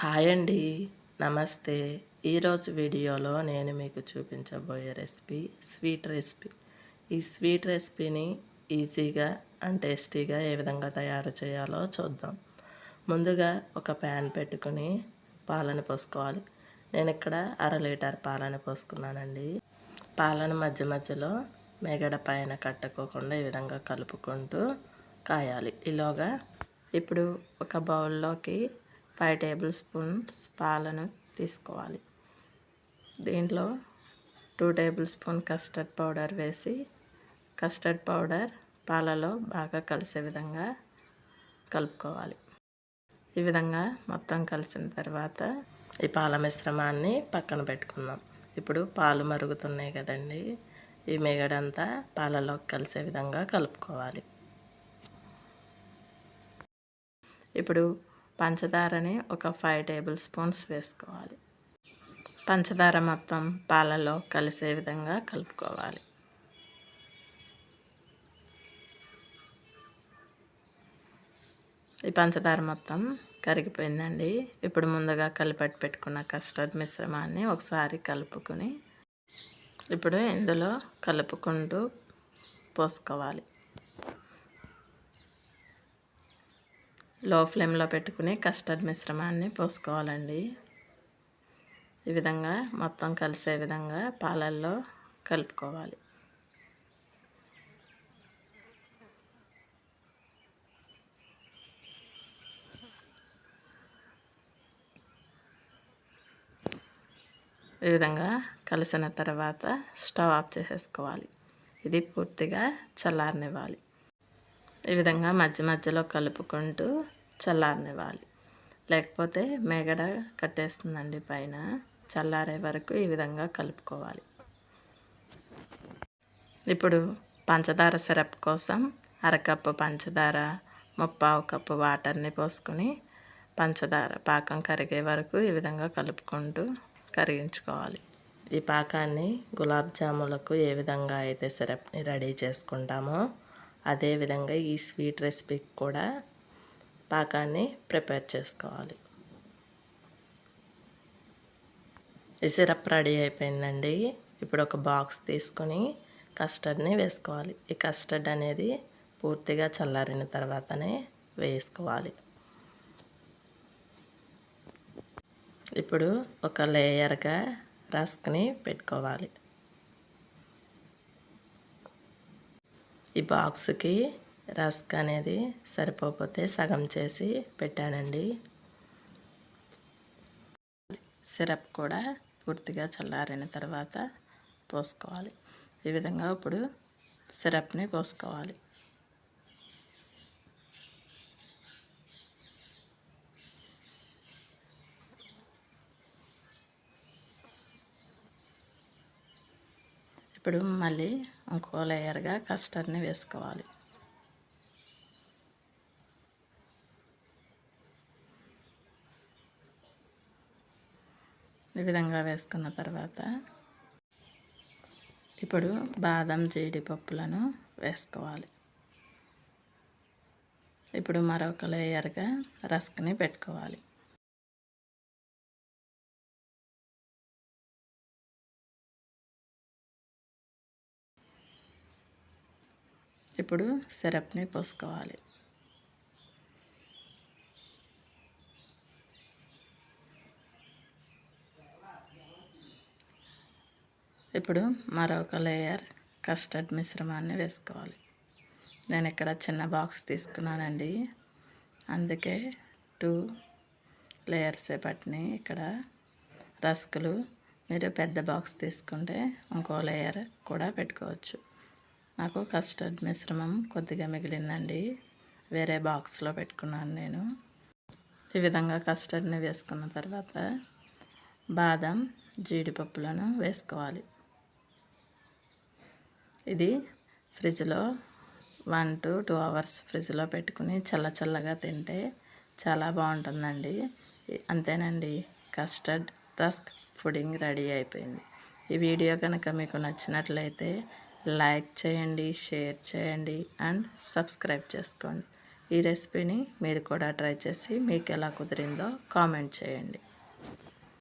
Hi అండి. నమస్తే. ఈరోజు వీడియోలో నేను మీకు చూపించబోయే రెసిపీ స్వీట్ రెసిపీ. ఈ స్వీట్ రెసిపీని ఈజీగా అండ్ టేస్టీగా ఏ విధంగా తయారు చేయాలో చూద్దాం. ముందుగా ఒక ప్యాన్ పెట్టుకుని పాలను పోసుకోవాలి. నేను ఇక్కడ అర లీటర్ పాలను పోసుకున్నానండి. పాలను మధ్య మధ్యలో మేగడ పైన కట్టుకోకుండా ఈ విధంగా కలుపుకుంటూ కాయాలి. ఈలోగా ఇప్పుడు ఒక బౌల్లోకి ఫైవ్ టేబుల్ స్పూన్స్ పాలను తీసుకోవాలి. దీంట్లో two table spoon custard powder వేసి కస్టర్డ్ పౌడర్ పాలలో బాగా కలిసే విధంగా కలుపుకోవాలి. ఈ విధంగా మొత్తం కలిసిన తర్వాత ఈ పాల మిశ్రమాన్ని పక్కన పెట్టుకుందాం. ఇప్పుడు పాలు మరుగుతున్నాయి కదండి ఈ మేగడంతా పాలలో కలిసే విధంగా కలుపుకోవాలి. ఇప్పుడు పంచదారని ఒక ఫైవ్ టేబుల్ స్పూన్స్ వేసుకోవాలి. పంచదార మొత్తం పాలలో కలిసే విధంగా కలుపుకోవాలి. ఈ పంచదార మొత్తం కరిగిపోయిందండి. ఇప్పుడు ముందుగా కలిపెట్టి పెట్టుకున్న కస్టర్డ్ మిశ్రమాన్ని ఒకసారి కలుపుకొని ఇప్పుడు ఇందులో కలుపుకుంటూ పోసుకోవాలి. లో ఫ్లేమ్లో పెట్టుకుని కస్టర్డ్ మిశ్రమాన్ని పోసుకోవాలండి. ఈ విధంగా మొత్తం కలిసే విధంగా పాలల్లో కలుపుకోవాలి. ఈ విధంగా కలిసిన తర్వాత స్టవ్ ఆఫ్ చేసేసుకోవాలి. ఇది పూర్తిగా చల్లారనివ్వాలి. ఈ విధంగా మధ్య మధ్యలో కలుపుకుంటూ చల్లారనివ్వాలి. లేకపోతే మేగడ కట్టేస్తుందండి పైన. చల్లారే వరకు ఈ విధంగా కలుపుకోవాలి. ఇప్పుడు పంచదార సిరప్ కోసం అరకప్పు పంచదార ముప్పావు కప్పు వాటర్ని పోసుకుని పంచదార పాకం కరిగే వరకు ఈ విధంగా కలుపుకుంటూ కరిగించుకోవాలి. ఈ పాకాన్ని గులాబ్ జాములకు ఏ విధంగా అయితే సిరప్ని రెడీ చేసుకుంటామో అదేవిధంగా ఈ స్వీట్ రెసిపీకి కూడా పాకాన్ని ప్రిపేర్ చేసుకోవాలి. సిరప్ రెడీ అయిపోయిందండి. ఇప్పుడు ఒక బాక్స్ తీసుకొని కస్టర్డ్ని వేసుకోవాలి. ఈ కస్టర్డ్ అనేది పూర్తిగా చల్లారిన తర్వాతనే వేసుకోవాలి. ఇప్పుడు ఒక లేయర్గా రస్క్ని పెట్టుకోవాలి. ఈ బాక్స్కి రస్క్ అనేది సరిపోతే సగం చేసి పెట్టానండి. సిరప్ కూడా పూర్తిగా చల్లారిన తర్వాత పోసుకోవాలి. ఈ విధంగా ఇప్పుడు సిరప్ని పోసుకోవాలి. ఇప్పుడు మళ్ళీ ఇంకో లేయర్గా కస్టర్డ్ని వేసుకోవాలి. ఈ విధంగా వేసుకున్న తర్వాత ఇప్పుడు బాదం జీడిపప్పులను వేసుకోవాలి. ఇప్పుడు మరొక లేయర్గా రస్క్ని పెట్టుకోవాలి. ఇప్పుడు సిరప్ని పోసుకోవాలి. ఇప్పుడు మరొక లేయర్ కస్టర్డ్ మిశ్రమాన్ని వేసుకోవాలి. నేను ఇక్కడ చిన్న బాక్స్ తీసుకున్నానండి. అందుకే టూ లేయర్సే పట్టినాయి ఇక్కడ రస్కులు మీరు పెద్ద బాక్స్ తీసుకుంటే ఇంకో లేయర్ కూడా పెట్టుకోవచ్చు. నాకు కస్టర్డ్ మిశ్రమం కొద్దిగా మిగిలిందండి. వేరే బాక్స్లో పెట్టుకున్నాను నేను. ఈ విధంగా కస్టర్డ్ని వేసుకున్న తర్వాత బాదం జీడిపప్పులను వేసుకోవాలి. ఇది ఫ్రిడ్జ్లో వన్ టు టూ అవర్స్ ఫ్రిడ్జ్లో పెట్టుకుని చల్ల చల్లగా తింటే చాలా బాగుంటుందండి. అంతేనండి కస్టర్డ్ రస్క్ పుడింగ్ రెడీ అయిపోయింది. ఈ వీడియో కనుక మీకు నచ్చినట్లయితే లైక్ చేయండి షేర్ చేయండి అండ్ సబ్స్క్రైబ్ చేసుకోండి. ఈ రెసిపీని మీరు కూడా ట్రై చేసి మీకు ఎలా కుదిరిందో కామెంట్ చేయండి.